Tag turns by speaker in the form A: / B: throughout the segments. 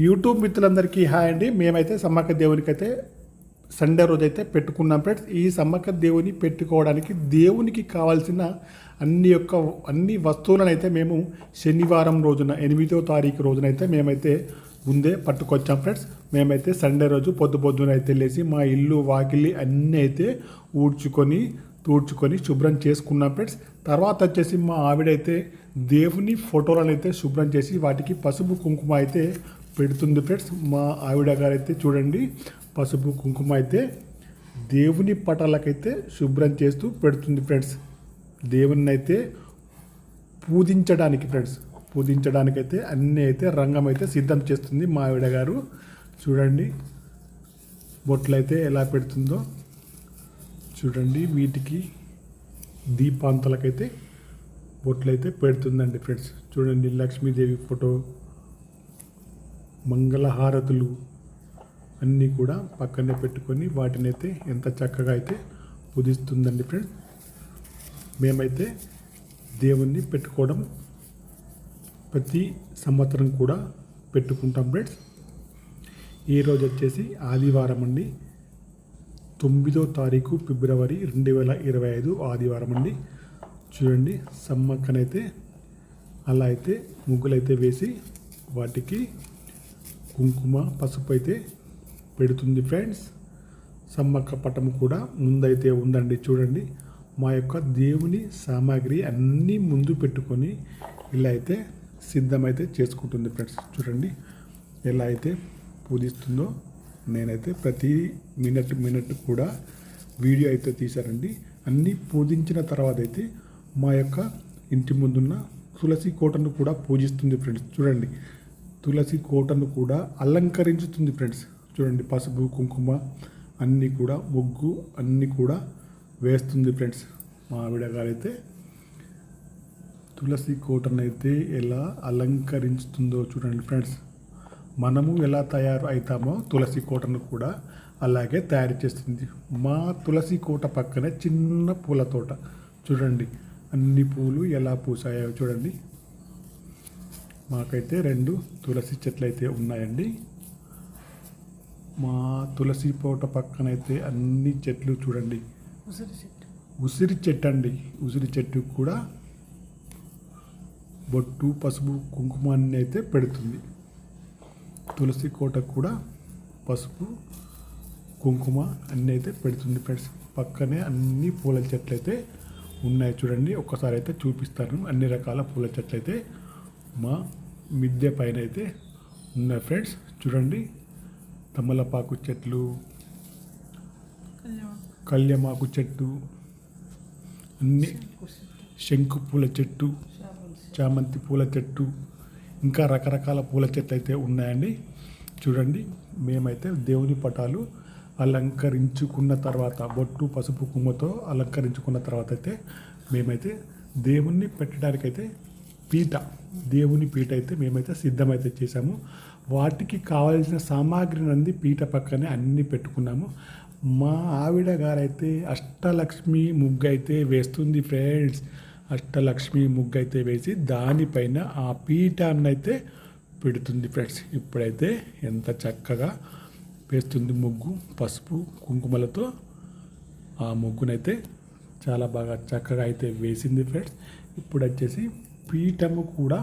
A: YouTube మిత్రులందరికీ hi అండి. మేమైతే సమ్మక్క దేవునికి అయితే సండే రోజు అయితే పెట్టుకున్నాం ఫ్రెండ్స్. ఈ సమ్మక్క దేవుని పెట్టుకోవడానికి దేవునికి కావాల్సిన అన్ని యొక్క అన్ని వస్తువులను అయితే మేము శనివారం రోజున ఎనిమిదో తారీఖు రోజున అయితే మేమైతే ముందే పట్టుకొచ్చాం ఫ్రెండ్స్. మేమైతే సండే రోజు పొద్దు పొద్దున అయితే లేచి మా ఇల్లు వాకిలి అన్నీ అయితే ఊడ్చుకొని తూడ్చుకొని శుభ్రం చేసుకున్నాం ఫ్రెండ్స్. తర్వాత వచ్చేసి మా ఆవిడైతే దేవుని ఫోటోలను అయితే శుభ్రం చేసి వాటికి పసుపు కుంకుమ అయితే పెడుతుంది ఫ్రెండ్స్. మా ఆవిడ గారు అయితే చూడండి పసుపు కుంకుమ అయితే దేవుని పటాలకైతే శుభ్రం చేస్తూ పెడుతుంది ఫ్రెండ్స్. దేవుని అయితే పూజించడానికి ఫ్రెండ్స్. పూజించడానికైతే అన్నీ అయితే రంగం అయితే సిద్ధం చేస్తుంది మా ఆవిడ గారు. చూడండి బొట్లు అయితే ఎలా పెడుతుందో. చూడండి వీటికి దీపాంతలకైతే బొట్లు అయితే పెడుతుందండి ఫ్రెండ్స్. చూడండి లక్ష్మీదేవి ఫోటో మంగళహారతులు అన్నీ కూడా పక్కనే పెట్టుకొని వాటిని అయితే ఎంత చక్కగా అయితే ఉదిస్తుందండి ఫ్రెండ్స్. మేమైతే దేవుణ్ణి పెట్టుకోవడం ప్రతి సంవత్సరం కూడా పెట్టుకుంటాం ఫ్రెండ్స్. ఈరోజు వచ్చేసి ఆదివారం అండి. తొమ్మిదో తారీఖు ఫిబ్రవరి రెండు వేల ఇరవై ఐదు ఆదివారం అండి. చూడండి సమ్మక్కనైతే అలా అయితే ముగ్గులైతే వేసి వాటికి కుంకుమ పసుపు అయితే పెడుతుంది ఫ్రెండ్స్. సమ్మక్క పటం కూడా ముందైతే ఉందండి చూడండి. మా యొక్క దేవుని సామాగ్రి అన్నీ ముందు పెట్టుకొని ఇలా అయితే సిద్ధమైతే చేసుకుంటుంది ఫ్రెండ్స్ చూడండి. ఎలా అయితే పూజిస్తుందో నేనైతే ప్రతి మినిట్ మినిట్ కూడా వీడియో అయితే తీశారండి అన్నీ పూజించిన తర్వాత అయితే మా యొక్క ఇంటి ముందున్న తులసి కోటను కూడా పూజిస్తుంది ఫ్రెండ్స్ చూడండి. తులసి కోటను కూడా అలంకరించుతుంది ఫ్రెండ్స్ చూడండి పసుపు కుంకుమ అన్నీ కూడా ముగ్గు అన్నీ కూడా వేస్తుంది ఫ్రెండ్స్ మా ఆవిడ గారైతే తులసి కోటను అయితే ఎలా అలంకరించుతుందో చూడండి ఫ్రెండ్స్ మనము ఎలా తయారు అవుతామో తులసి కోటను కూడా అలాగే తయారు చేస్తుంది. మా తులసి కోట పక్కనే చిన్న పూల తోట. చూడండి అన్ని పూలు ఎలా పూసాయో చూడండి. మాకైతే రెండు తులసి చెట్లు అయితే ఉన్నాయండి. మా తులసి కోట పక్కనైతే అన్ని చెట్లు చూడండి.
B: ఉసిరి చెట్టు.
A: ఉసిరి చెట్టు అండి ఉసిరి చెట్టు కూడా బొట్టు పసుపు కుంకుమాన్ని అయితే పెడుతుంది. తులసి కోట కూడా పసుపు కుంకుమ అన్నీ అయితే పెడుతుంది ఫ్రెండ్స్. పక్కనే అన్ని పూల చెట్లు అయితే ఉన్నాయి చూడండి. ఒక్కసారి అయితే చూపిస్తాను. అన్ని రకాల పూల చెట్లు అయితే మా మిద్దె పైన అయితే ఉన్నాయి ఫ్రెండ్స్. చూడండి. తమలపాకు చెట్లు కళ్యమాకు చెట్టు అన్ని శంకు పూల చెట్టు చామంతి పూల చెట్టు ఇంకా రకరకాల పూల చెట్లు అయితే ఉన్నాయండి. చూడండి. మేమైతే దేవుని పటాలు అలంకరించుకున్న తర్వాత బొట్టు పసుపు కుమ్మతో అలంకరించుకున్న తర్వాత అయితే మేమైతే దేవుణ్ణి పెట్టడానికైతే పీట దేవుని పీట అయితే మేమైతే సిద్ధమైతే చేశాము. వాటికి కావాల్సిన సామాగ్రి అంది పీట పక్కనే అన్నీ పెట్టుకున్నాము. మా ఆవిడ గారైతే అష్టలక్ష్మి ముగ్గు అయితే వేస్తుంది ఫ్రెండ్స్. అష్టలక్ష్మి ముగ్గు అయితే వేసి దానిపైన ఆ పీఠాన్ని అయితే పెడుతుంది ఫ్రెండ్స్. ఇప్పుడైతే ఎంత చక్కగా వేస్తుంది ముగ్గు పసుపు కుంకుమలతో ఆ ముగ్గునైతే చాలా బాగా చక్కగా అయితే వేసింది ఫ్రెండ్స్. ఇప్పుడు వచ్చేసి పీఠము కూడా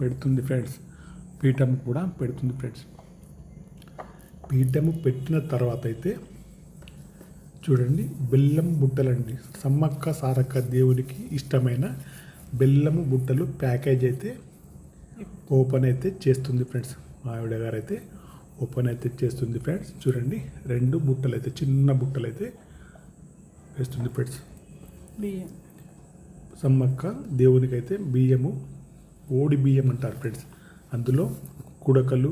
A: పెడుతుంది ఫ్రెండ్స్ పీఠం కూడా పెడుతుంది ఫ్రెండ్స్ పీఠము పెట్టిన తర్వాత అయితే చూడండి బెల్లం బుట్టలండి. సమ్మక్క సారక్క దేవునికి ఇష్టమైన బెల్లము బుట్టలు ప్యాకేజ్ అయితే ఓపెన్ అయితే చేస్తుంది ఫ్రెండ్స్ ఆవిడ గారు అయితే ఓపెన్ అయితే చేస్తుంది ఫ్రెండ్స్ చూడండి రెండు బుట్టలు అయితే చిన్న బుట్టలు అయితే వేస్తుంది ఫ్రెండ్స్
B: బియ్యం.
A: సమ్మక్క దేవునికైతే బియ్యము ఓడి బియ్యం అంటారు ఫ్రెండ్స్. అందులో కుడకలు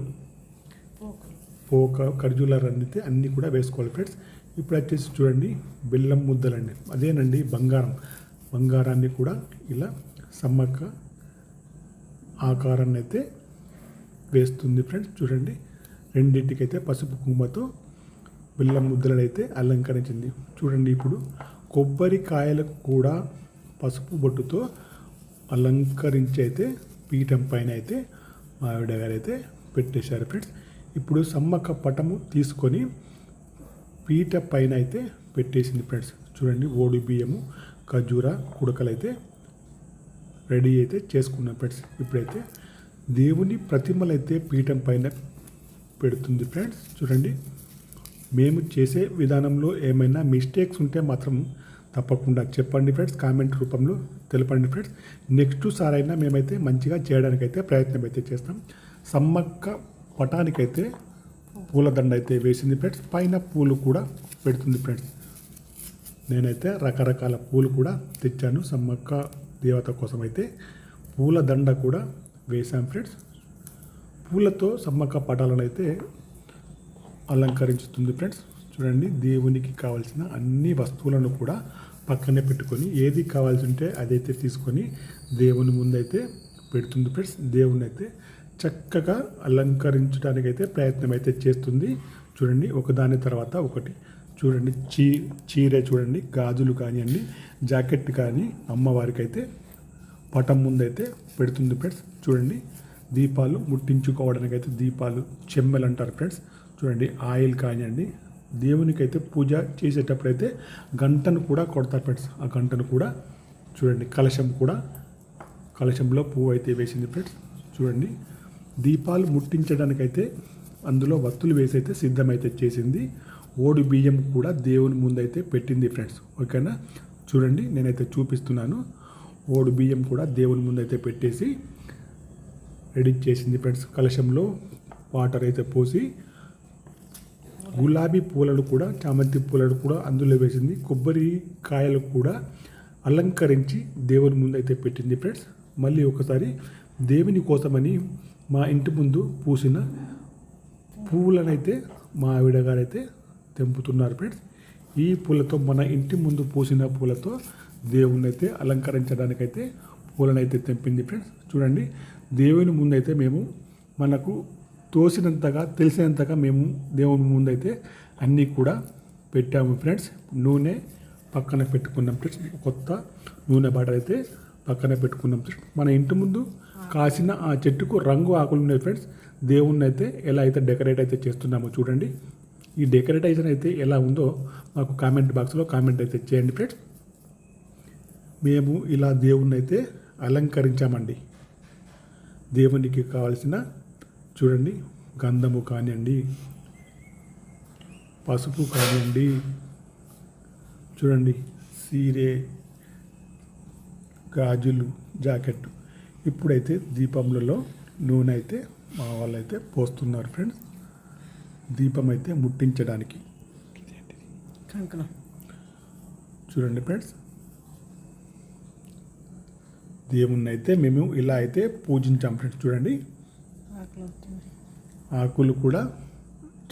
A: పోక ఖర్జూరాలు అందితే అన్నీ కూడా వేసుకోవాలి ఫ్రెండ్స్. ఇప్పుడు వచ్చేసి చూడండి బెల్లం ముద్దలండి. అదేనండి బంగారం. బంగారాన్ని కూడా ఇలా సమ్మక్క ఆకారాన్ని అయితే వేస్తుంది ఫ్రెండ్స్. చూడండి రెండింటికైతే పసుపు కుంకుమతో బెల్లం ముద్దలను అయితే అలంకరించింది. చూడండి ఇప్పుడు కొబ్బరికాయలకు కూడా పసుపు బొట్టుతో అలంకరించి అయితే పీఠం పైన అయితే మా ఆవిడ గారు అయితే పెట్టేశారు ఫ్రెండ్స్. ఇప్పుడు సమ్మక్క పటము తీసుకొని పీట పైన అయితే పెట్టేసింది ఫ్రెండ్స్. చూడండి ఓడి బియ్యము ఖర్జూర కుడకలు అయితే రెడీ అయితే చేసుకున్నాం ఫ్రెండ్స్. ఇప్పుడైతే దేవుని ప్రతిమలైతే పీఠం పైన పెడుతుంది ఫ్రెండ్స్. చూడండి మేము చేసే విధానంలో ఏమైనా మిస్టేక్స్ ఉంటే మాత్రం తప్పకుండా చెప్పండి ఫ్రెండ్స్ కామెంట్ రూపంలో తెలపండి ఫ్రెండ్స్. నెక్స్ట్ సారైనా మేమైతే మంచిగా చేయడానికైతే ప్రయత్నం అయితే చేస్తాం. సమ్మక్క పటానికైతే పూలదండ అయితే వేసింది ఫ్రెండ్స్. పైన పూలు కూడా పెడుతుంది ఫ్రెండ్స్. నేనైతే రకరకాల పూలు కూడా తెచ్చాను. సమ్మక్క దేవత కోసం అయితే పూల దండ కూడా వేశాం ఫ్రెండ్స్. పూలతో సమ్మక్క పటాలను అయితే అలంకరించుతుంది ఫ్రెండ్స్. చూడండి దేవునికి కావాల్సిన అన్ని వస్తువులను కూడా పక్కనే పెట్టుకొని ఏది కావాల్సి ఉంటే అదైతే తీసుకొని దేవుని ముందైతే పెడుతుంది ఫ్రెండ్స్. దేవుని అయితే చక్కగా అలంకరించడానికి అయితే ప్రయత్నం అయితే చేస్తుంది. చూడండి ఒకదాని తర్వాత ఒకటి. చూడండి చీ చీర చూడండి గాజులు కానివ్వండి జాకెట్ కానీ అమ్మవారికి అయితే పటం ముందైతే పెడుతుంది ఫ్రెండ్స్. చూడండి దీపాలు ముట్టించుకోవడానికి అయితే దీపాలు చెమ్మెలు అంటారు ఫ్రెండ్స్. చూడండి ఆయిల్ కానివ్వండి దేవునికైతే పూజ చేసేటప్పుడైతే గంటను కూడా కొడతారు ఫ్రెండ్స్. ఆ గంటను కూడా చూడండి కలశం కూడా కలశంలో పువ్వు అయితే వేసింది ఫ్రెండ్స్. చూడండి దీపాలు ముట్టించడానికైతే అందులో వత్తులు వేసి అయితే సిద్ధమైతే చేసింది. ఓడి బియ్యం కూడా దేవుని ముందైతే పెట్టింది ఫ్రెండ్స్. ఓకేనా? చూడండి నేనైతే చూపిస్తున్నాను. ఓడి బియ్యం కూడా దేవుని ముందైతే పెట్టేసి రెడీ చేసింది ఫ్రెండ్స్. కలశంలో వాటర్ అయితే పోసి గులాబీ పూలను కూడా చామంతి పూలను కూడా అందులో వేసింది. కొబ్బరి కాయలు కూడా అలంకరించి దేవుని ముందు అయితే పెట్టింది ఫ్రెండ్స్. మళ్ళీ ఒకసారి దేవుని కోసమని మా ఇంటి ముందు పూసిన పువ్వులనైతే మా ఆవిడ గారైతే తెంపుతున్నారు ఫ్రెండ్స్. ఈ పూలతో మన ఇంటి ముందు పూసిన పూలతో దేవుణ్ణి అయితే అలంకరించడానికైతే పూలనైతే తెంపింది ఫ్రెండ్స్. చూడండి దేవుని ముందైతే మేము మనకు తోసినంతగా తెలిసినంతగా మేము దేవుని ముందైతే అన్నీ కూడా పెట్టాము ఫ్రెండ్స్. నూనె పక్కన పెట్టుకున్నాం ఫ్రెండ్స్. కొత్త నూనె బాటలు అయితే పక్కన పెట్టుకున్నాం ఫ్రెండ్స్. మన ఇంటి ముందు కాసిన ఆ చెట్టుకు రంగు ఆకులు ఉన్నాయి ఫ్రెండ్స్. దేవుణ్ణి అయితే ఎలా అయితే డెకరేట్ అయితే చేస్తున్నామో చూడండి. ఈ డెకరేటైజన్ అయితే ఎలా ఉందో మాకు కామెంట్ బాక్స్లో కామెంట్ అయితే చేయండి ఫ్రెండ్స్. మేము ఇలా దేవుణ్ణి అయితే అలంకరించామండి. దేవునికి కావాల్సిన చూడండి గంధము కానివ్వండి పసుపు కానివ్వండి చూడండి సీరే గాజులు జాకెట్ ఇప్పుడైతే దీపములలో నూనె అయితే మా వాళ్ళైతే పోస్తున్నారు ఫ్రెండ్స్. దీపం అయితే ముట్టించడానికి చూడండి ఫ్రెండ్స్. దేవుణ్ణి అయితే మేము ఇలా అయితే పూజించాం ఫ్రెండ్స్. చూడండి.
B: ఆకులు
A: కూడా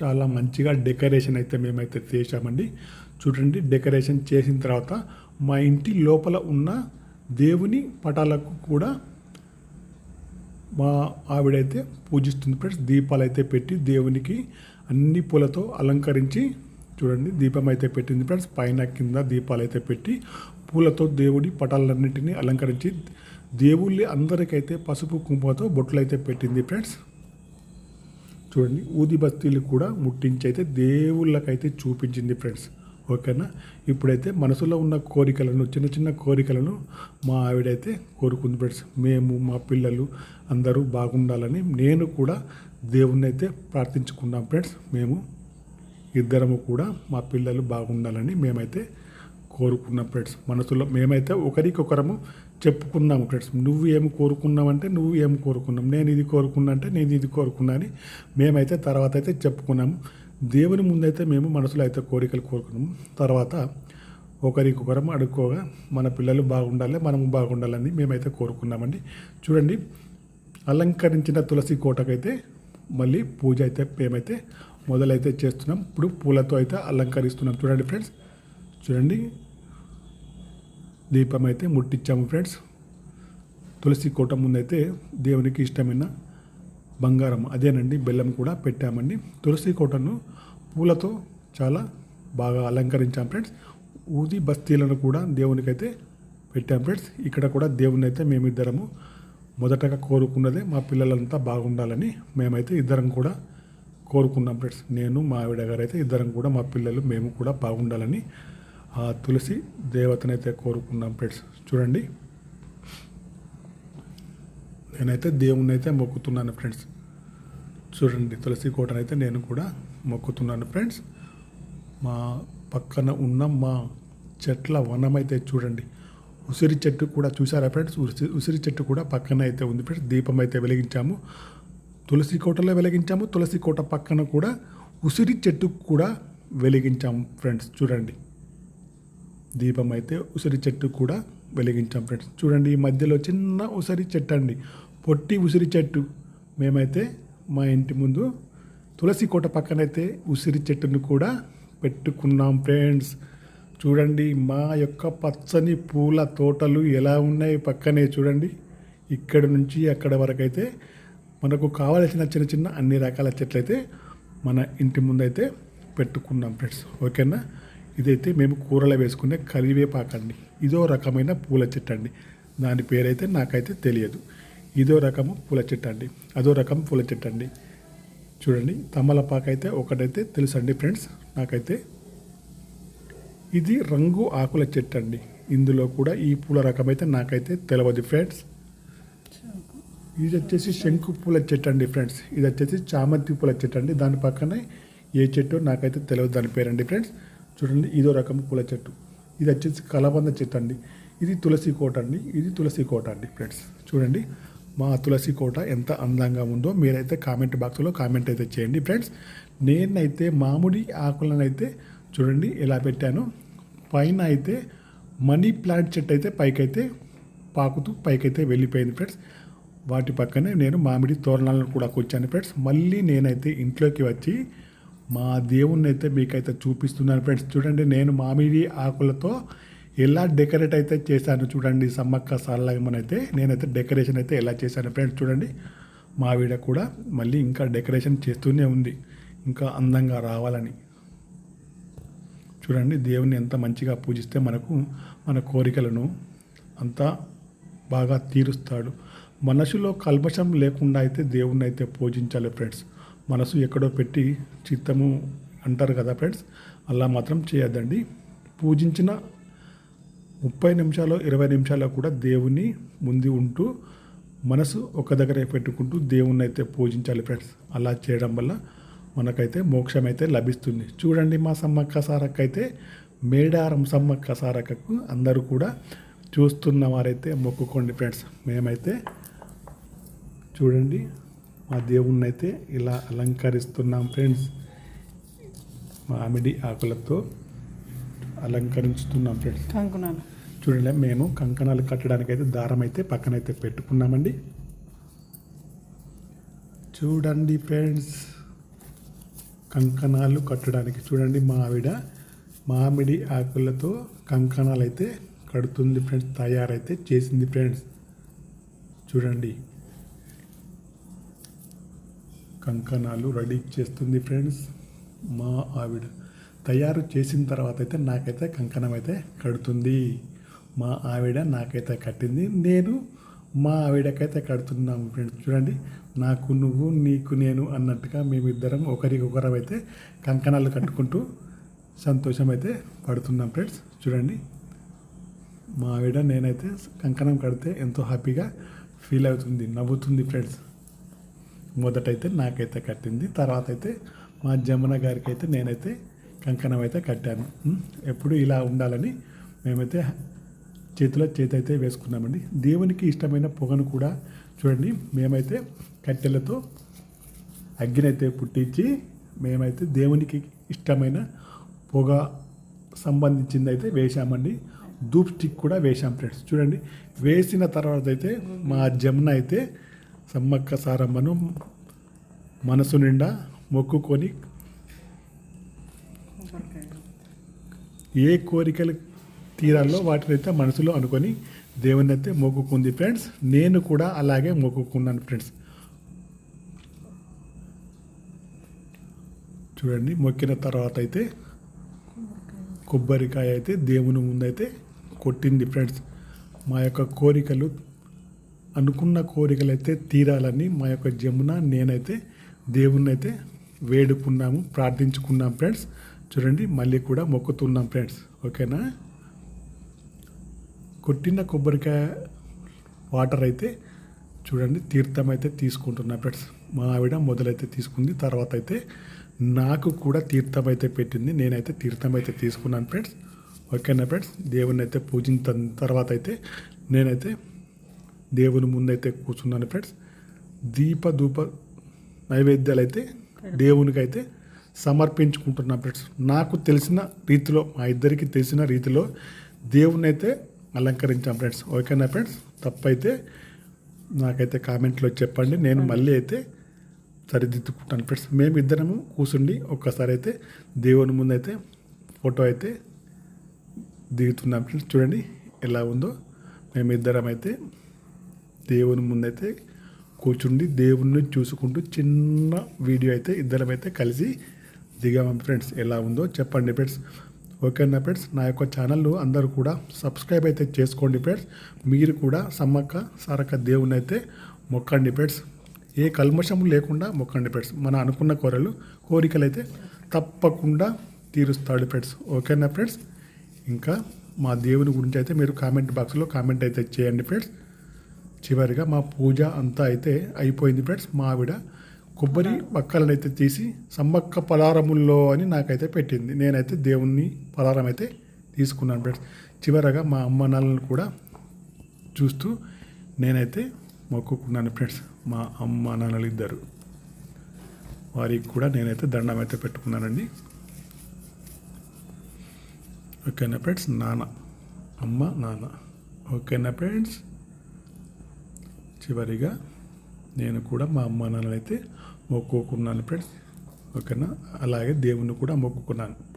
A: చాలా మంచిగా డెకరేషన్ అయితే మేమైతే చేశామండి. చూడండి డెకరేషన్ చేసిన తర్వాత మా ఇంటి లోపల ఉన్న దేవుని పటాలకు కూడా మా ఆవిడైతే పూజిస్తుంది ఫ్రెండ్స్. దీపాలు అయితే పెట్టి దేవునికి అన్ని పూలతో అలంకరించి చూడండి దీపం అయితే పెట్టింది ఫ్రెండ్స్. పైన కింద దీపాలు అయితే పెట్టి పూలతో దేవుడి పటాలన్నింటినీ అలంకరించి దేవుళ్ళి అందరికైతే పసుపు కుంకుమతో బొట్లు అయితే పెట్టింది ఫ్రెండ్స్. చూడండి ఊది బస్తీలు కూడా ముట్టించి అయితే దేవుళ్ళకైతే చూపించింది ఫ్రెండ్స్. ఓకేనా? ఇప్పుడైతే మనసులో ఉన్న కోరికలను చిన్న చిన్న కోరికలను మా ఆవిడైతే కోరుకుంది ఫ్రెండ్స్. మేము మా పిల్లలు అందరూ బాగుండాలని నేను కూడా దేవుణ్ణి అయితే ప్రార్థించుకున్నాం ఫ్రెండ్స్. మేము ఇద్దరము కూడా మా పిల్లలు బాగుండాలని మేమైతే కోరుకున్నాం ఫ్రెండ్స్. మనసులో మేమైతే ఒకరికొకరము చెప్పుకున్నాము ఫ్రెండ్స్. నువ్వు ఏం కోరుకున్నావంటే నువ్వు ఏం కోరుకున్నావు. నేను ఇది కోరుకున్నా అంటే నేను ఇది కోరుకున్నా అని మేమైతే తర్వాత అయితే చెప్పుకున్నాము. దేవుని ముందైతే మేము మనసులో అయితే కోరికలు కోరుకున్నాము. తర్వాత ఒకరికొకరం అడుక్కోగా మన పిల్లలు బాగుండాలి మనము బాగుండాలని మేమైతే కోరుకున్నామండి. చూడండి అలంకరించిన తులసి కోటకైతే మళ్ళీ పూజ అయితే మేమైతే మొదలైతే చేస్తున్నాం. ఇప్పుడు పూలతో అయితే అలంకరిస్తున్నాం. చూడండి ఫ్రెండ్స్ చూడండి. దీపం అయితే ముట్టించాము ఫ్రెండ్స్. తులసి కోట ముందైతే దేవునికి ఇష్టమైన బంగారం అదేనండి బెల్లం కూడా పెట్టామండి. తులసి కోటను పూలతో చాలా బాగా అలంకరించాం ఫ్రెండ్స్. ఊది బస్తీలను కూడా దేవునికైతే పెట్టాం ఫ్రెండ్స్. ఇక్కడ కూడా దేవుని అయితే మేమిద్దరము మొదటగా కోరుకున్నదే మా పిల్లలంతా బాగుండాలని మేమైతే ఇద్దరం కూడా కోరుకున్నాం ఫ్రెండ్స్. నేను మా ఆవిడ గారు అయితే ఇద్దరం కూడా మా పిల్లలు మేము కూడా బాగుండాలని ఆ తులసి దేవతనైతే కోరుకున్నాం ఫ్రెండ్స్. చూడండి. నేనైతే దేవుణ్ణి అయితే మొక్కుతున్నాను ఫ్రెండ్స్. చూడండి తులసి కోటనైతే నేను కూడా మొక్కుతున్నాను ఫ్రెండ్స్. మా పక్కన ఉన్న మా చెట్ల వనం అయితే చూడండి. ఉసిరి చెట్టు కూడా చూసారా ఫ్రెండ్స్? ఉసిరి ఉసిరి చెట్టు కూడా పక్కన అయితే ఉంది ఫ్రెండ్స్. దీపం అయితే వెలిగించాము. తులసి కోటలో వెలిగించాము. తులసి కోట పక్కన కూడా ఉసిరి చెట్టు కూడా వెలిగించాము ఫ్రెండ్స్. చూడండి. దీపం అయితే ఉసిరి చెట్టు కూడా వెలిగించాం ఫ్రెండ్స్. చూడండి ఈ మధ్యలో చిన్న ఉసిరి చెట్టు అండి. పొట్టి ఉసిరి చెట్టు. మేమైతే మా ఇంటి ముందు తులసి కోట పక్కనైతే ఉసిరి చెట్టును కూడా పెట్టుకున్నాం ఫ్రెండ్స్. చూడండి మా యొక్క పచ్చని పూల తోటలు ఎలా ఉన్నాయి పక్కనే చూడండి. ఇక్కడ నుంచి అక్కడ వరకు అయితే మనకు కావలసిన చిన్న చిన్న అన్ని రకాల చెట్లయితే మన ఇంటి ముందైతే పెట్టుకున్నాం ఫ్రెండ్స్. ఓకేనా? ఇదైతే మేము కూరలో వేసుకునే కరివేపాకండి ఇదో రకమైన పూల చెట్టు అండి దాని పేరైతే నాకైతే తెలియదు. ఇదో రకము పూల చెట్టు అండి అదో రకం పూల చెట్టు అండి చూడండి తమలపాకు అయితే ఒకటైతే తెలుసండి ఫ్రెండ్స్ నాకైతే. ఇది రంగు ఆకుల చెట్టు అండి ఇందులో కూడా ఈ పూల రకం అయితే నాకైతే తెలియదు ఫ్రెండ్స్. ఇది వచ్చేసి శంకు పూల చెట్టు అండి ఫ్రెండ్స్. ఇది వచ్చేసి చామంతి పూల చెట్టు అండి దాని పక్కనే ఏ చెట్టు నాకైతే తెలియదు దాని పేరండి ఫ్రెండ్స్. చూడండి ఇదో రకం పూల చెట్టు. ఇది వచ్చేసి కలబంద చెట్టు అండి. ఇది తులసి కోట అండి. ఇది తులసి కోట అండి ఫ్రెండ్స్ చూడండి మా తులసి కోట ఎంత అందంగా ఉందో మీరైతే కామెంట్ బాక్స్లో కామెంట్ అయితే చేయండి ఫ్రెండ్స్ నేనైతే మామిడి ఆకులను అయితే చూడండి ఎలా పెట్టాను పైన అయితే మనీ ప్లాంట్ చెట్టు అయితే పైకైతే పాకుతూ పైకైతే వెళ్ళిపోయింది ఫ్రెండ్స్ వాటి పక్కనే నేను మామిడి తోరణాలను కూడా కూర్చాను ఫ్రెండ్స్ మళ్ళీ నేనైతే ఇంట్లోకి వచ్చి మా దేవుణ్ణి అయితే మీకైతే చూపిస్తున్నాను ఫ్రెండ్స్. చూడండి నేను మామిడి ఆకులతో ఎలా డెకరేట్ అయితే చేశాను చూడండి సమ్మక్క సారలమ్మనైతే నేనైతే డెకరేషన్ అయితే ఎలా చేశాను ఫ్రెండ్స్ చూడండి. మావిడ కూడా మళ్ళీ ఇంకా డెకరేషన్ చేస్తూనే ఉంది ఇంకా అందంగా రావాలని. చూడండి దేవుని ఎంత మంచిగా పూజిస్తే మనకు మన కోరికలను అంతా బాగా తీరుస్తాడు. మనసులో కల్పశం లేకుండా అయితే దేవుణ్ణి అయితే పూజించాలి ఫ్రెండ్స్. మనసు ఎక్కడో పెట్టి చిత్తము అంటారు కదా ఫ్రెండ్స్ అలా మాత్రం చేయొద్దండి. పూజించిన ముప్పై నిమిషాలు ఇరవై నిమిషాలు కూడా దేవుని ముందు ఉంటూ మనసు ఒక దగ్గరే పెట్టుకుంటూ దేవుణ్ణి అయితే పూజించాలి ఫ్రెండ్స్. అలా చేయడం వల్ల మనకైతే మోక్షం అయితే లభిస్తుంది. చూడండి మా సమ్మక్క సారక్క అయితే మేడారం సమ్మక్క సారక్కకు అందరూ కూడా చూస్తున్న వారైతే మొక్కుకోండి ఫ్రెండ్స్. మేమైతే చూడండి. మా దేవుణ్ణి అయితే ఇలా అలంకరిస్తున్నాం ఫ్రెండ్స్. మామిడి ఆకులతో అలంకరించుతున్నాం ఫ్రెండ్స్.
B: కంకునాలు
A: చూడండి మేము కంకణాలు కట్టడానికి అయితే దారం అయితే పక్కనైతే పెట్టుకున్నామండి. చూడండి ఫ్రెండ్స్ కంకణాలు కట్టడానికి చూడండి మా ఆవిడ మామిడి ఆకులతో కంకణాలు అయితే కడుతుంది ఫ్రెండ్స్ తయారైతే చేసింది ఫ్రెండ్స్. చూడండి. కంకణాలు రెడీ చేస్తుంది ఫ్రెండ్స్. మా ఆవిడ తయారు చేసిన తర్వాత అయితే నాకైతే కంకణం అయితే కడుతుంది. మా ఆవిడ నాకైతే కట్టింది. నేను మా ఆవిడకైతే కడుతున్నాము ఫ్రెండ్స్. చూడండి నాకు నువ్వు నీకు నేను అన్నట్టుగా మేమిద్దరం ఒకరికొకరం అయితే కంకణాలు కట్టుకుంటూ సంతోషం అయితే పడుతున్నాం ఫ్రెండ్స్. చూడండి మా ఆవిడ నేనైతే కంకణం కడితే ఎంతో హ్యాపీగా ఫీల్ అవుతుంది నవ్వుతుంది ఫ్రెండ్స్. మొదటైతే నాకైతే కట్టింది తర్వాత అయితే మా జమున గారికి అయితే నేనైతే కంకణం అయితే కట్టాను. ఎప్పుడు ఇలా ఉండాలని మేమైతే చేతిలో చేతి అయితే వేసుకున్నామండి. దేవునికి ఇష్టమైన పొగను కూడా చూడండి మేమైతే కట్టెలతో అగ్గినైతే పుట్టించి మేమైతే దేవునికి ఇష్టమైన పొగ సంబంధించింది అయితే వేశామండి. ధూప్ స్టిక్ కూడా వేశాం ఫ్రెండ్స్. చూడండి వేసిన తర్వాత అయితే మా జమున అయితే సమ్మక్క సారమ్మను మనసు నిండా మొక్కుకొని ఏ కోరికలు తీరాలో వాటిని అయితే మనసులో అనుకొని దేవుని అయితే మొక్కుకుంది ఫ్రెండ్స్. నేను కూడా అలాగే మొక్కుకున్నాను ఫ్రెండ్స్. చూడండి మొక్కిన తర్వాత అయితే కొబ్బరికాయ అయితే దేవుని ముందైతే కొట్టింది ఫ్రెండ్స్. మా యొక్క కోరికలు అనుకున్న కోరికలు అయితే తీరాలని మా యొక్క జమున నేనైతే దేవుణ్ణి అయితే వేడుకున్నాము ప్రార్థించుకున్నాం ఫ్రెండ్స్. చూడండి మళ్ళీ కూడా మొక్కుతున్నాం ఫ్రెండ్స్. ఓకేనా? కొట్టిన కొబ్బరికాయ వాటర్ అయితే చూడండి తీర్థం అయితే తీసుకుంటున్నా ఫ్రెండ్స్. మా ఆవిడ మొదలైతే తీసుకుంది తర్వాత అయితే నాకు కూడా తీర్థం అయితే పెట్టింది నేనైతే తీర్థం అయితే తీసుకున్నాను ఫ్రెండ్స్. ఓకేనా ఫ్రెండ్స్? దేవుని అయితే పూజించిన తర్వాత అయితే నేనైతే దేవుని ముందైతే కూర్చున్నాను ఫ్రెండ్స్ దీప ధూప నైవేద్యాలు అయితే దేవునికి అయితే సమర్పించుకుంటున్నాను ఫ్రెండ్స్ నాకు తెలిసిన రీతిలో మా ఇద్దరికి తెలిసిన రీతిలో దేవుని అయితే అలంకరించాం ఫ్రెండ్స్ ఓకేనా ఫ్రెండ్స్ తప్పైతే నాకైతే కామెంట్లో చెప్పండి. నేను మళ్ళీ అయితే సరిదిద్దుకుంటాను ఫ్రెండ్స్ మేము ఇద్దరము కూర్చుండి ఒక్కసారి అయితే దేవుని ముందు అయితే ఫోటో అయితే దిగుతున్నాం ఫ్రెండ్స్ చూడండి ఎలా ఉందో. మేమిద్దరం అయితే దేవుని ముందైతే కూర్చుండి దేవుణ్ణి చూసుకుంటూ చిన్న వీడియో అయితే ఇద్దరం అయితే కలిసి దిగాము ఫ్రెండ్స్. ఎలా ఉందో చెప్పండి ఫ్రెండ్స్. ఓకేనా ఫ్రెండ్స్? నా యొక్క ఛానల్ అందరూ కూడా సబ్స్క్రైబ్ అయితే చేసుకోండి ఫ్రెండ్స్. మీరు కూడా సమ్మక్క సారక్క దేవుని అయితే మొక్కండి ఫ్రెండ్స్. ఏ కల్మషం లేకుండా మొక్కండి ఫ్రెండ్స్. మన అనుకున్న కోరలు కోరికలు అయితే తప్పకుండా తీరుస్తాడు ఫ్రెండ్స్. ఓకేనా ఫ్రెండ్స్? ఇంకా మా దేవుని గురించి అయితే మీరు కామెంట్ బాక్స్లో కామెంట్ అయితే చేయండి ఫ్రెండ్స్. చివరిగా మా పూజ అంతా అయితే అయిపోయింది ఫ్రెండ్స్ మా ఆవిడ కొబ్బరి బక్కలను అయితే తీసి సమ్మక్క పలారముల్లో అని నాకైతే పెట్టింది. నేనైతే దేవుణ్ణి పలారం అయితే తీసుకున్నాను ఫ్రెండ్స్ చివరగా మా అమ్మ నాన్నలను కూడా చూస్తూ నేనైతే మొక్కుకున్నాను ఫ్రెండ్స్ మా అమ్మ నాన్నలు ఇద్దరు. వారికి కూడా నేనైతే దండం అయితే పెట్టుకున్నానండి. ఓకేనా ఫ్రెండ్స్ నాన్న. అమ్మ నాన్న. ఓకేనా ఫ్రెండ్స్ చివరిగా నేను కూడా మా అమ్మ నాన్నలైతే మొక్కుకున్నాను ఫ్రెండ్స్ ఓకేనా? అలాగే దేవుణ్ణి కూడా మొక్కుకున్నాను.